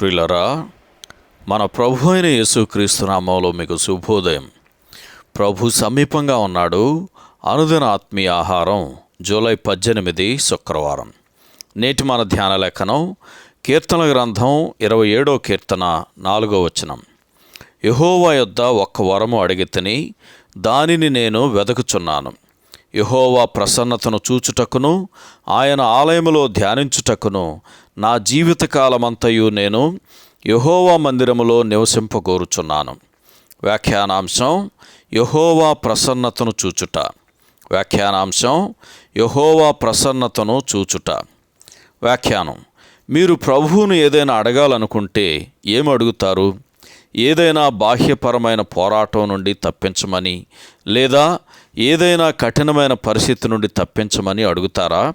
ప్రిలరా మన ప్రభు అయిన యేసుక్రీస్తు నామంలో మీకు శుభోదయం. ప్రభు సమీపంగా ఉన్నాడు. అనుదిన ఆత్మీయ ఆహారం జూలై పద్దెనిమిది శుక్రవారం. నేటి మన ధ్యాన లేఖనం కీర్తన గ్రంథం ఇరవై ఏడో కీర్తన నాలుగో వచనం. యహోవా యొద్ద ఒక్క వరము అడిగితిని దానిని నేను వెదకుచున్నాను. యహోవా ప్రసన్నతను చూచుటకును ఆయన ఆలయములో ధ్యానించుటకును నా జీవితకాలమంతయు నేను యహోవా మందిరములో నివసింపగోరుచున్నాను. వ్యాఖ్యానాంశం యహోవా ప్రసన్నతను చూచుట. వ్యాఖ్యానాంశం యహోవా ప్రసన్నతను చూచుట. వ్యాఖ్యానం మీరు ప్రభువును ఏదైనా అడగాలనుకుంటే ఏమి అడుగుతారు ఏదైనా బాహ్యపరమైన పోరాటం నుండి తప్పించమని లేదా ఏదైనా కఠినమైన పరిస్థితి నుండి తప్పించమని అడుగుతారా?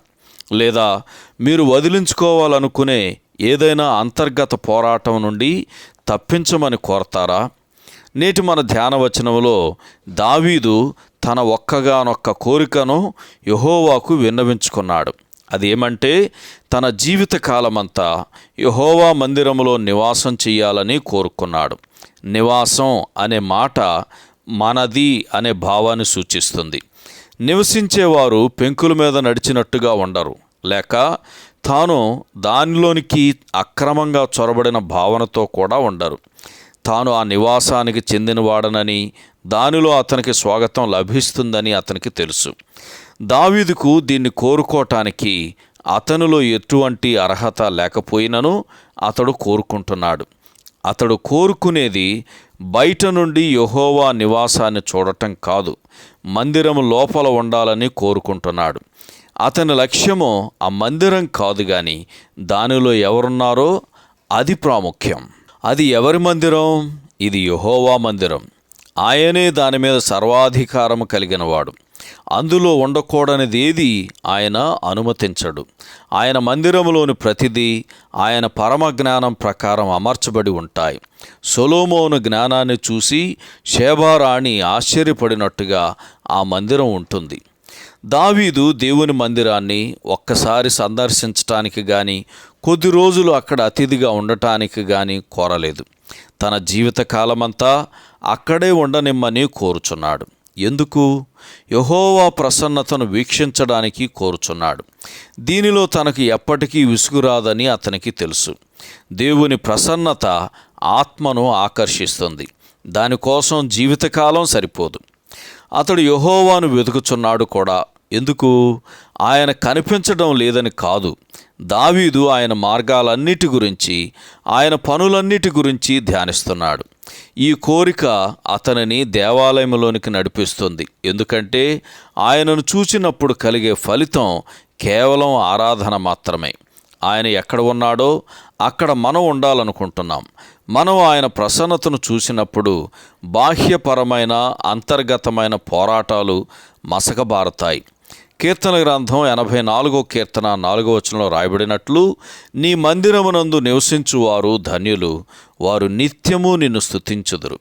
లేదా మీరు వదిలించుకోవాలనుకునే ఏదైనా అంతర్గత పోరాటం నుండి తప్పించమని కోరతారా? నేటి మన ధ్యాన వచనంలో దావీదు తన ఒక్కగానొక్క కోరికను యహోవాకు విన్నవించుకున్నాడు. అదేమంటే తన జీవిత కాలమంతా యహోవా మందిరములో నివాసం చేయాలని కోరుకున్నాడు. నివాసం అనే మాట మనది అనే భావాన్ని సూచిస్తుంది. నివసించేవారు పెంకుల మీద నడిచినట్టుగా ఉండరు. లేక తాను దానిలోనికి అక్రమంగా చొరబడిన భావనతో కూడా ఉండరు. తాను ఆ నివాసానికి చెందినవాడనని దానిలో అతనికి స్వాగతం లభిస్తుందని అతనికి తెలుసు. దావీదుకు దీన్ని కోరుకోవటానికి అతనిలో ఎటువంటి అర్హత లేకపోయినను అతడు కోరుకుంటున్నాడు. అతడు కోరుకునేది బయట నుండి యహోవా నివాసాన్ని చూడటం కాదు మందిరం లోపల ఉండాలని కోరుకుంటున్నాడు. అతని లక్ష్యము ఆ మందిరం కాదు కానీ దానిలో ఎవరున్నారో అది ప్రాముఖ్యం. అది ఎవరి మందిరం? ఇది యహోవా మందిరం. ఆయనే దాని మీద సర్వాధికారము కలిగినవాడు. అందులో ఉండకూడనిది ఏది ఆయన అనుమతించడు. ఆయన మందిరములోని ప్రతిదీ ఆయన పరమ జ్ఞానం ప్రకారం అమర్చబడి ఉంటాయి. సొలోమోను జ్ఞానాన్ని చూసి శేభారాణి ఆశ్చర్యపడినట్టుగా ఆ మందిరం ఉంటుంది. దావీదు దేవుని మందిరాన్ని ఒక్కసారి సందర్శించటానికి కానీ కొద్ది రోజులు అక్కడ అతిథిగా ఉండటానికి కానీ కోరలేదు. తన జీవితకాలమంతా అక్కడే ఉండనిమ్మని కోరుచున్నాడు. ఎందుకు? యహోవా ప్రసన్నతను వీక్షించడానికి కోరుచున్నాడు. దీనిలో తనకు ఎప్పటికీ విసుగురాదని అతనికి తెలుసు. దేవుని ప్రసన్నత ఆత్మను ఆకర్షిస్తుంది. దానికోసం జీవితకాలం సరిపోదు. అతడు యహోవాను వెతుకుచున్నాడు కూడా. ఎందుకు? ఆయన కనిపించడం లేదని కాదు. దావీదు ఆయన మార్గాలన్నిటి గురించి ఆయన పనులన్నిటి గురించి ధ్యానిస్తున్నాడు. ఈ కోరిక అతనిని దేవాలయంలోనికి నడిపిస్తుంది. ఎందుకంటే ఆయనను చూచినప్పుడు కలిగే ఫలితం కేవలం ఆరాధన మాత్రమే. ఆయన ఎక్కడ ఉన్నాడో అక్కడ మనం ఉండాలనుకుంటున్నాం. మనం ఆయన ప్రసన్నతను చూసినప్పుడు బాహ్యపరమైన అంతర్గతమైన పోరాటాలు మసకబారతాయి. కీర్తన గ్రంథం ఎనభై నాలుగో కీర్తన నాలుగో వచనంలో రాయబడినట్లు నీ మందిరమునందు నివసించువారు ధన్యులు వారు నిత్యము నిన్ను స్థుతించుదురు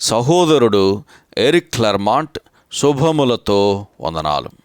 సహోదరుడు ఎరిక్ క్లర్మాంట్ శుభములతో వందనాలు.